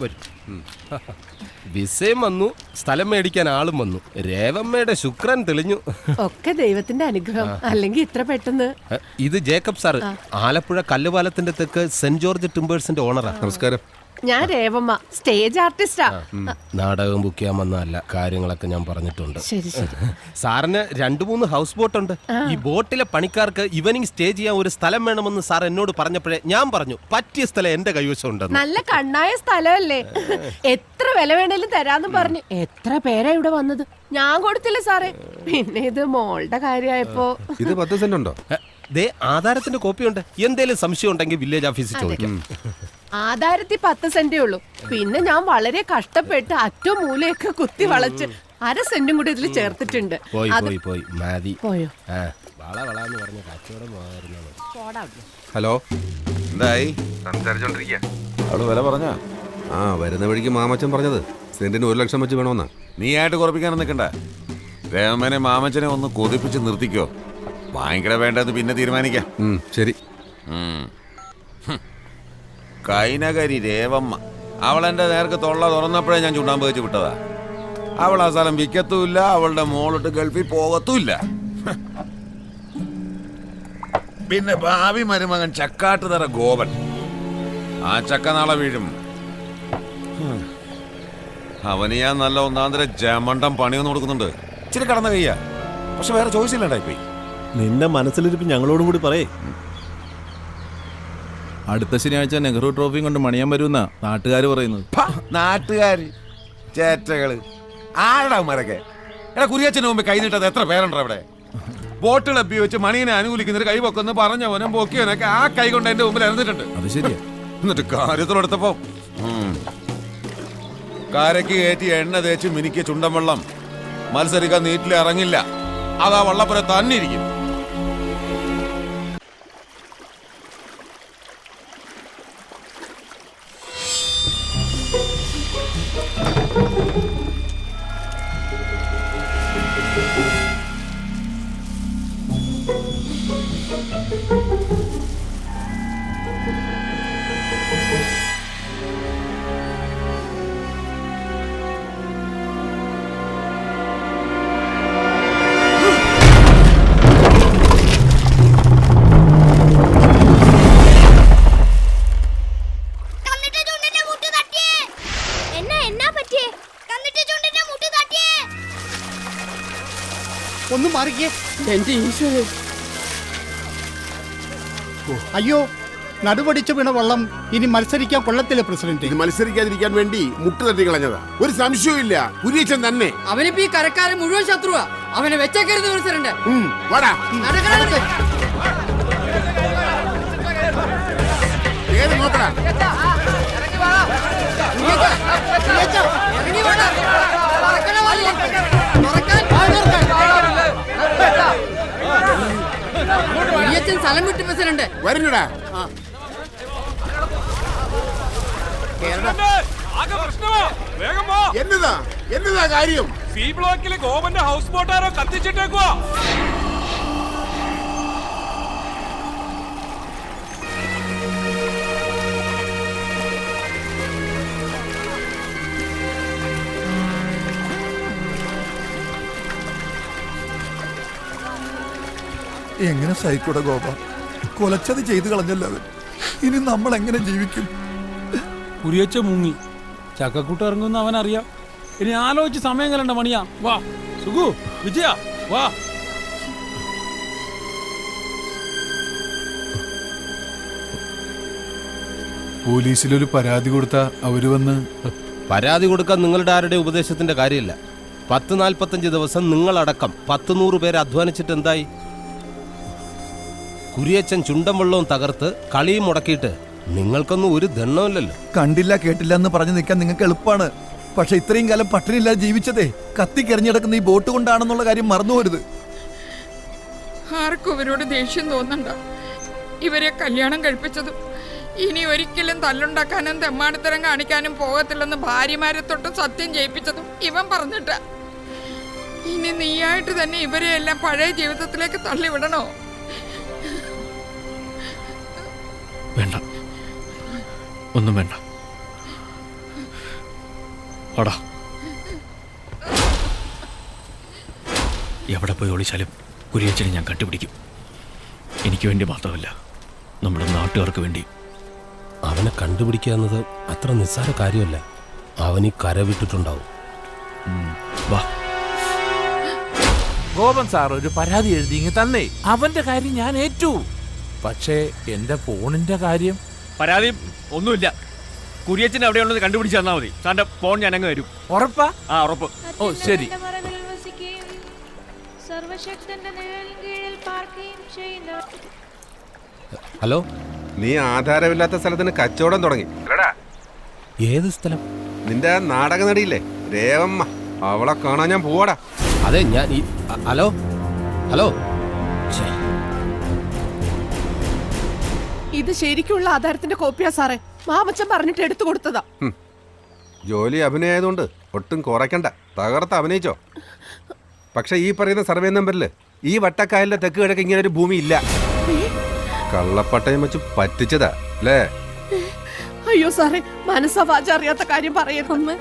വരും. വിസയും വന്നു സ്ഥലം മേടിക്കാൻ ആളും വന്നു. രേവമ്മയുടെ ശുക്രൻ തെളിഞ്ഞു. ഒക്കെ ദൈവത്തിന്റെ അനുഗ്രഹം. അല്ലെങ്കിൽ ഇത്ര പെട്ടെന്ന്. ഇത് ജേക്കബ് സാർ ആലപ്പുഴ കല്ലുപാലത്തിന്റെ തെക്ക് സെന്റ് ജോർജ് ടിമ്പേഴ്സിന്റെ ഓണറാ. നമസ്കാരം. ഞാൻ രേവമ്മ സ്റ്റേജ് ആർട്ടിസ്റ്റാ നാടകം ബുക്ക് ചെയ്യാൻ വന്നതല്ല കാര്യങ്ങളൊക്കെ ഞാൻ പറഞ്ഞിട്ടുണ്ട്. ശരി ശരി. സാറിന് രണ്ടു മൂന്ന് ഹൗസ് ബോട്ട് ഉണ്ട്. ഈ ബോട്ടിലെ പണിക്കാർക്ക് ഇവനിങ് സ്റ്റേ ചെയ്യാൻ ഒരു സ്ഥലം വേണമെന്ന് സാർ എന്നോട് പറഞ്ഞപ്പോഴേ ഞാൻ പറഞ്ഞു പറ്റിയ സ്ഥലം എന്റെ കൈവശം ഉണ്ടെന്ന് നല്ല കണ്ണായ സ്ഥലമല്ലേ? എത്ര വില വേണേലും തരാന്ന് പറഞ്ഞു. എത്ര പേരാ ഇവിടെ വന്നത്? ഞാൻ കൊടുത്തില്ല സാറേ. പിന്നെ ഇത് മോളുടെ കാര്യമായപ്പോ. ഇത് പത്ത് സെന്റ് ഉണ്ടോ? ദേ ആധാരത്തിന്റെ കോപ്പി ഉണ്ട്. എന്തേലും സംശയം ഉണ്ടെങ്കിൽ വില്ലേജ് ഓഫീസിൽ ചോദിക്കാം. ആധാരത്തിൽ പത്ത് സെന്റേ ഉള്ളൂ. പിന്നെ ഞാൻ വളരെ കഷ്ടപ്പെട്ട് അറ്റോ മൂലയൊക്കെ കുത്തി വളച്ച് അര സെന്റും കൂടി ഇതിൽ ചേർത്തിട്ടുണ്ട്. പോയി അത് പോയി പോയി. മതി പോയോ? ആ വള വളന്ന് പറഞ്ഞ കച്ചവടം പോകാറുള്ളത് പോടാ അവിടുന്ന്. ഹലോ? എന്തായി? അവൾ വില പറഞ്ഞ? ആ വരുന്ന വഴിക്ക് മാമച്ചൻ പറഞ്ഞത്. സെന്റിന് ഒരു ലക്ഷം വെച്ച് വേണമെന്ന് നീ ആയിട്ട് കുറപ്പിക്കാൻ നിൽക്കണ്ട വേമനെ മാമച്ചനെ ഒന്ന് കൊതിപ്പിച്ച് നിർത്തിക്കോ. വാങ്ങിക്കട വേണ്ടത് പിന്നെ തീരുമാനിക്കാം. ഉം, ശരി. ഉം. ഹും. കൈനകരി രേവമ്മ. അവൾ എന്റെ നേർക്ക് തൊള്ള തുറന്നപ്പോഴേ ഞാൻ ചുണ്ടാമ്പ് വെച്ച് വിട്ടതാ. അവൾ ആ സ്ഥലം വിൽക്കത്തുമില്ല അവളുടെ മോളിട്ട് ഗൾഫിൽ പോകത്തുമില്ല. പിന്നെ ഭാവി മരുമകൻ ചക്കാട്ടുതറ ഗോപൻ. ആ ചക്ക നാളെ വീഴും. അവന് ഞാൻ നല്ല ഒന്നാന്തര ജമണ്ടം പണിയൊന്നും കൊടുക്കുന്നുണ്ട്. ഇച്ചിരി കടന്ന കയ്യാ. പക്ഷെ വേറെ ചോയ്സ് ഇല്ലണ്ടായിപ്പോയി. നിന്റെ മനസ്സിലിരിപ്പ് ഞങ്ങളോടും കൂടി പറയേ. അടുത്ത ശനിയാഴ്ച നെഹ്റു ട്രോഫിയും കൊണ്ട് മണിയാൻ വരുന്ന നാട്ടുകാർ പറയുന്നത്. നാട്ടുകാർ നാട്ടുകാര്. ചേറ്റകൾ ആടാ മരക്കെ എടാ കുരിയച്ചന് മുമ്പ് കൈ നീട്ടത് എത്ര പേരുണ്ടോ അവിടെ? ബോട്ടുകൾ എപ്പി വെച്ച് മണീനെ അനുകൂലിക്കുന്നൊരു കൈ പൊക്കുന്നു പറഞ്ഞവനും പൊക്കിയവനൊക്കെ ആ കൈ കൊണ്ട് എന്റെ മുമ്പിൽ ഇറന്നിട്ടുണ്ട് അത് ശരിയാ. എന്നിട്ട് കാര്യത്തിലെടുത്തപ്പോ. കാരയ്ക്ക് കയറ്റി എണ്ണ തേച്ച് മിനിക്ക് ചുണ്ടൻ വെള്ളം. മത്സരിക്കാൻ നീറ്റിൽ ഇറങ്ങില്ല അതാ വള്ളപ്പുര തന്നെ Música ഒന്ന് മാറിക്കേ. എന്റെ ഈശ്വരൻ അയ്യോ നടുപടിച്ചു വീണ വള്ളം ഇനി മത്സരിക്കാൻ കൊള്ളത്തില്ല പ്രസിഡന്റ്. ഇത് മത്സരിക്കാതിരിക്കാൻ വേണ്ടി മുട്ട് തട്ടി കളഞ്ഞതാ. ഒരു സംശയവും കുര്യച്ചൻ തന്നെ. അവനിപ്പോ ഈ കരക്കാരൻ മുഴുവൻ ശത്രുവാ. അവനെ വെച്ചേക്കരുത് പ്രസിഡന്റ്. ഉം, വാടാ. നടക്കണത് നോക്കടാ? കുര്യച്ചൻ സ്ഥലം വിട്ടു പ്രസിഡന്റ്. വരുന്നടാ. എന്നതാ? എന്നതാ കാര്യം? സി ബ്ലോക്കിലെ ഗോവന്റെ ഹൗസ് ബോട്ടാരോ കത്തിച്ചിട്ടേക്കുവാ. എങ്ങനെ സഹിക്കൂടെ ഗോപ? കൊലച്ചത് ചെയ്തു കളഞ്ഞല്ലോ അവൻ. ഇനി നമ്മൾ എങ്ങനെ ജീവിക്കും? കുരിയച്ച മുങ്ങി. ചക്കക്കൂട്ട് ഇറങ്ങുന്ന അവൻ അറിയാം. ഇനി ആലോചിച്ച് സമയം കലണ്ട മണിയാ വാ സുഖു വിജയ വാ. പോലീസിലൊരു പരാതി കൊടുത്ത അവർ വന്ന്? പരാതി കൊടുക്കാൻ നിങ്ങളുടെ ആരുടെ ഉപദേശത്തിന്റെ കാര്യമില്ല. പത്ത് നാൽപ്പത്തഞ്ച് ദിവസം നിങ്ങളടക്കം പത്ത് നൂറ് പേര് അധ്വാനിച്ചിട്ട് എന്തായി? കുരിയച്ചൻ ചുണ്ടം വെള്ളവും തകർത്ത് കളിയും മുടക്കിയിട്ട് നിങ്ങൾക്കൊന്നും ഒരു ദണ്ണമില്ലല്ലോ കണ്ടില്ല കേട്ടില്ല എന്ന് പറഞ്ഞു നിൽക്കാൻ നിങ്ങൾക്ക് എളുപ്പമാണ്. പക്ഷെ ഇത്രയും കാലം പട്ടിണിയില്ലാതെ ജീവിച്ചതേ കത്തിക്കെറിഞ്ഞിടക്കുന്ന ഈ ബോട്ട് കൊണ്ടാണെന്നുള്ള കാര്യം മറന്നുപോരുത് ആർക്കും ഇവരോട് ദേഷ്യം തോന്നണ്ട. ഇവരെ കല്യാണം കഴിപ്പിച്ചതും ഇനി ഒരിക്കലും തല്ലുണ്ടാക്കാനും തെമ്മാടിത്തരം കാണിക്കാനും പോകത്തില്ലെന്ന് ഭാര്യമാരെ തൊട്ട് സത്യം ചെയ്യിപ്പിച്ചതും ഇവൻ പറഞ്ഞിട്ട. ഇനി നീയായിട്ട് തന്നെ ഇവരെയെല്ലാം പഴയ ജീവിതത്തിലേക്ക് തള്ളിവിടണോ? വേണ്ട. ഒന്നും വേണ്ട. വാടാ. എവിടെ പോയി ഒളിച്ചാലും കുരിയച്ചനെ ഞാൻ കണ്ടുപിടിക്കും. എനിക്ക് വേണ്ടി മാത്രമല്ല നമ്മുടെ നാട്ടുകാർക്ക് വേണ്ടി. അവനെ കണ്ടുപിടിക്കുക എന്നത് അത്ര നിസ്സാര കാര്യമല്ല. അവൻ ഈ കര വിട്ടിട്ടുണ്ടാവും. വാ. ഗോപൻ സാർ ഒരു പരാതി എഴുതി ഇങ്ങ് തന്നേ. അവന്റെ കാര്യം ഞാൻ ഏറ്റു. പക്ഷേ എന്റെ ഫോണിന്റെ കാര്യം പരാതി ഒന്നുമില്ല. കുരിയച്ചൻ എവിടെയുള്ളത് കണ്ടുപിടിച്ച് തന്നാൽ മതി. സാറിന്റെ ഫോൺ ഞാൻ അങ്ങ് വരും ഉറപ്പാ? ആ ഉറപ്പ്. ഓ ശരി. സർവശക്തന്റെ കീഴിൽ പാർക്കുകയും ചെയ്യുന്ന ഹലോ? നീ ആധാരമില്ലാത്ത സ്ഥലത്തിന് കച്ചവടം തുടങ്ങി. അല്ലടാ ഏത് സ്ഥലം? നിന്റെ നാടക നടിയില്ലേ രേവമ്മ. അവളെ കാണാൻ ഞാൻ പോവാടാ. അതെ ഞാൻ ഈ അ- ഹലോ? ഹലോ? ഛേ, ഇത് ശരിക്കുള്ള ആധാരത്തിന്റെ കോപ്പിയാ സാറേ. മാമച്ചൻ പറഞ്ഞിട്ട് എടുത്തു കൊടുത്തതാ. ജോലി അഭിനയായതുകൊണ്ട് ഒട്ടും കുറയ്ക്കണ്ട. തകർത്ത് അഭിനയിച്ചോ. പക്ഷെ ഈ പറയുന്ന സർവേ നമ്പറിൽ ഈ വട്ടക്കായലിന്റെ തെക്ക് കിഴക്ക് ഇങ്ങനെ ഒരു ഭൂമി ഇല്ല കള്ളപ്പട്ടയം വെച്ച് പറ്റിച്ചതാ അല്ലേ? അയ്യോ സാറേ മനസ്സവാച അറിയാത്ത കാര്യം പറയരുതെന്ന്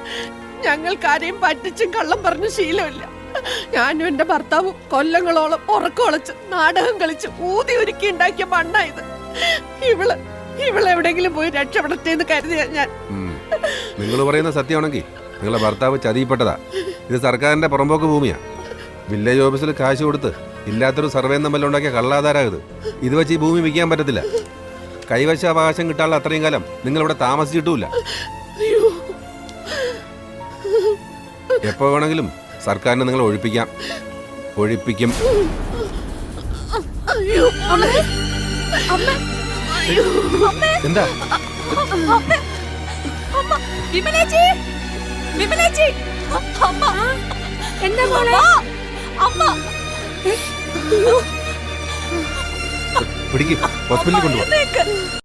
ഞങ്ങൾക്കാരെയും പറ്റിച്ചും കള്ളം പറഞ്ഞു ശീലമില്ല. ഞാനും എന്റെ ഭർത്താവും കൊല്ലങ്ങളോളം ഉറക്കമൊളച്ച് നാടകം കളിച്ച് ഊതി ഒരുക്കി ഉണ്ടാക്കിയ മണ്ണായത് ഇവൾ ഇവളെവിടെങ്കിലും പോയി രക്ഷപ്പെടട്ടെ എന്ന് കരുതിയ ഞാൻ. നിങ്ങൾ പറയുന്ന സത്യമാണെങ്കിൽ നിങ്ങളെ ഭർത്താവ് ചതിപ്പെട്ടതാ ഇത് സർക്കാരിന്റെ പുറമ്പോക്ക് ഭൂമിയാ. വില്ലേജ് ഓഫീസിൽ കാശ് കൊടുത്ത് ഇല്ലാത്തൊരു സർവേ നമ്പറിൽ ഉണ്ടാക്കിയ കള്ളാധാരാകത് ഇത്. വെച്ച് ഈ ഭൂമി വിൽക്കാൻ പറ്റത്തില്ല. കൈവശാവകാശം കിട്ടാനുള്ള അത്രയും കാലം നിങ്ങൾ ഇവിടെ താമസിച്ചിട്ടുമില്ല. അയ്യോ. എപ്പോ വേണമെങ്കിലും സർക്കാരിനെ നിങ്ങൾ ഒഴിപ്പിക്കാം. ഒഴിപ്പിക്കും. അയ്യോ എന്താ? അമ്മ വിമലേച്ചി. വിമലേച്ചി. അമ്മ. എന്താ മോളെ? അമ്മ. പിടിക്ക് ഹോസ്പിറ്റലിൽ കൊണ്ടുപോകാം.